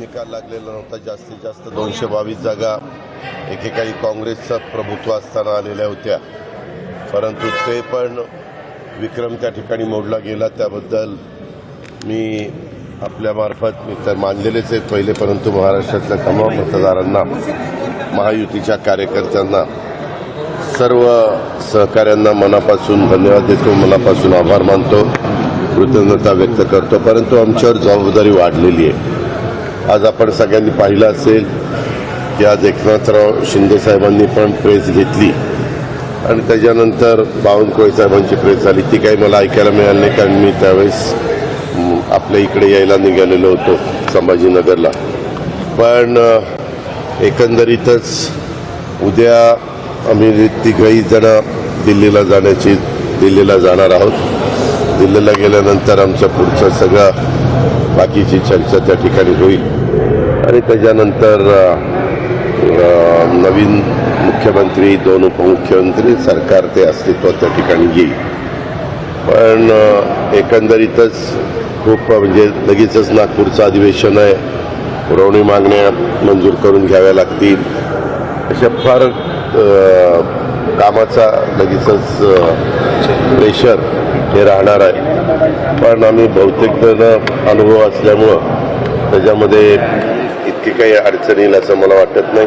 निकाल लागलेला नव्हता. जास्तीत जास्त दोनशे बावीस जागा एकेकाळी काँग्रेसचं प्रभुत्व असताना आलेल्या होत्या. परंतु ते पण विक्रम त्या ठिकाणी मोडला गेला. त्याबद्दल मी आपल्यामार्फत मी तर मानलेलेच आहेत पहिले परंतु महाराष्ट्रातल्या तमाम मतदारांना महायुतीच्या कार्यकर्त्यांना सर्व सहकाऱ्यांना मनापासून धन्यवाद देतो मनापासून आभार मानतो कृतज्ञता व्यक्त करतो. परंतु आमच्यावर जबाबदारी वाढलेली आहे. आज आपण सगळ्यांनी पाहिलं असेल की आज एकनाथराव शिंदे साहेबांनी पण प्रेस घेतली. आणि त्याच्यानंतर बावनकुळे साहेबांची प्रेस झाली. ती काही मला ऐकायला मिळाली नाही कारण मी त्यावेळेस आपल्या इकडे यायला निघालेलो होतो संभाजीनगरला. पण एकंदरीतच उद्या आम्ही तिघही जण दिल्लीला जाण्याची दिल्लीला जाणार आहोत. दिल्लीला गेल्यानंतर आमचं पुढचं सगळं बाकीची चर्चा त्या ठिकाणी होईल. आणि त्याच्यानंतर नवीन मुख्यमंत्री दोन उपमुख्यमंत्री सरकार ते अस्तित्वाच्या ठिकाणी येईल. पण एकंदरीतच खूप म्हणजे लगेचच नागपूरचं अधिवेशन आहे. पुरवणी मागण्या मंजूर करून घ्याव्या लागतील. अशा फार कामाचा लगेचच प्रेशर हे राहणार आहे. पण आम्ही बहुतेक जण अनुभव असल्यामुळं त्याच्यामध्ये इतकी काही अडचण येईल असं मला वाटत नाही.